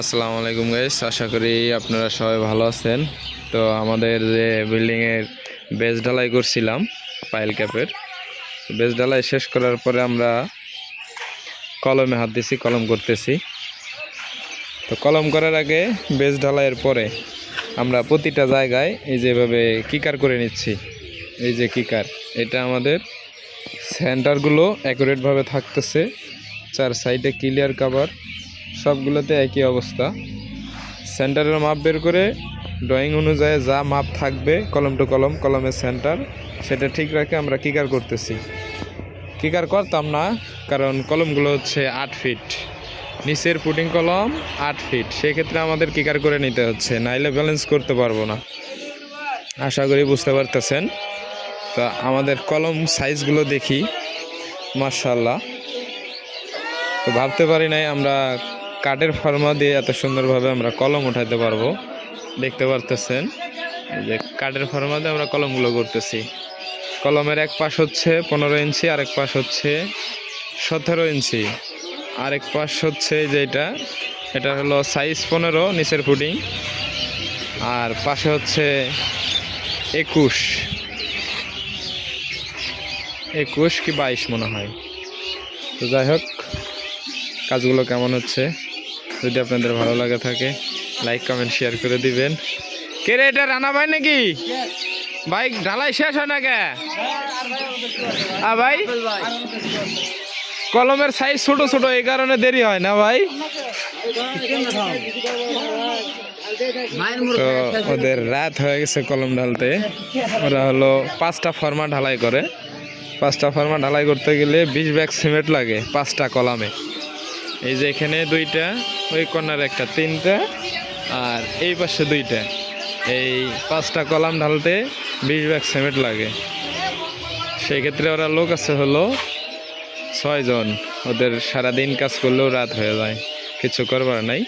আসসালামু আলাইকুম গাইস আশা করি আপনারা সবাই ভালো আছেন। তো আমাদের যে বিল্ডিংয়ের বেস ঢালাই করছিলাম পাইল ক্যাপের বেস ঢালাই শেষ করার পরে আমরা কলমে হাত দিছি, কলম করতেছি। তো কলম করার আগে বেস ঢালাইয়ের পরে আমরা প্রতিটা জায়গায় এই যেভাবে কিকার করে নিচ্ছি। এই যে কিকার এটা আমাদের সেন্টারগুলো অ্যাকুরেটভাবে থাকতেছে। চার সাইডে ক্লিয়ার কাভার সবগুলোতে একই অবস্থা। সেন্টারের মাপ বের করে ড্রয়িং অনুযায়ী যা মাপ থাকবে, কলম টু কলম, কলমের সেন্টার, সেটা ঠিক রাখে আমরা কিকার করতেছি। কিকার করতাম না, কারণ কলমগুলো হচ্ছে আট ফিট। নিচের পুটিং কলম আট ফিট। সেক্ষেত্রে আমাদের কিকার করে নিতে হচ্ছে? নাইলে ব্যালেন্স করতে পারব না। আশা করি বুঝতে পারতেছেন। তা আমাদের কলম সাইজগুলো দেখি। মার্শাল্লাহ তো ভাবতে পারি নাই আমরা কাঠের ফার্মা দিয়ে এত সুন্দরভাবে আমরা কলম উঠাইতে পারব। দেখতে পারতেছেন? যে কাঠের ফার্মা দিয়ে আমরা কলমগুলো করতেছি। কলমের এক পাশ হচ্ছে পনেরো ইঞ্চি, আরেক পাশ হচ্ছে সতেরো ইঞ্চি। আরেক পাশ হচ্ছে যেটা এটা হলো সাইজ পনেরো, নিচের ফুডিং আর পাশে হচ্ছে একুশ। একুশ কি বাইশ মনে হয়। তো যাই হোক, কাজগুলো কেমন হচ্ছে? যদি আপনাদের ভালো লাগে থাকে লাইক কমেন্ট শেয়ার করে দিবেন। কে রে এটা রানা ভাই নাকি? ভাই ঢালাই শেষ হয় না কে? আ ভাই? কলমের সাইজ ছোট ছোট এই কারণে দেরি হয় না ভাই? তো ওদের রাত হয়ে গেছে কলম ঢালতে। ওরা হলো পাঁচটা ফর্মা ঢালাই করে। পাঁচটা ফর্মা ঢালাই করতে গেলে বিশ ব্যাগ সিমেন্ট লাগে পাঁচটা কলামে। এই যে এখানে দুইটা, ওই কর্নার একটা তিনটা, আর এই পাশে দুইটা। এই পাঁচটা কলাম ঢালতে বিশ ব্যাগ সিমেন্ট লাগে। সেই ক্ষেত্রে ওরা লোক আছে হলো ছয়জন ওদের সারাদিন কাজ করলেও রাত হয়ে যায়, কিছু করবার নাই।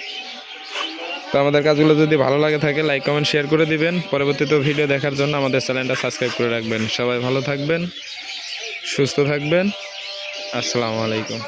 তো আমাদের কাজগুলো যদি ভালো লাগে থাকে লাইক কমেন্ট শেয়ার করে দিবেন। পরবর্তীতে ভিডিও দেখার জন্য আমাদের চ্যানেলটা সাবস্ক্রাইব করে রাখবেন। সবাই ভালো থাকবেন, সুস্থ থাকবেন। আসসালামু আলাইকুম।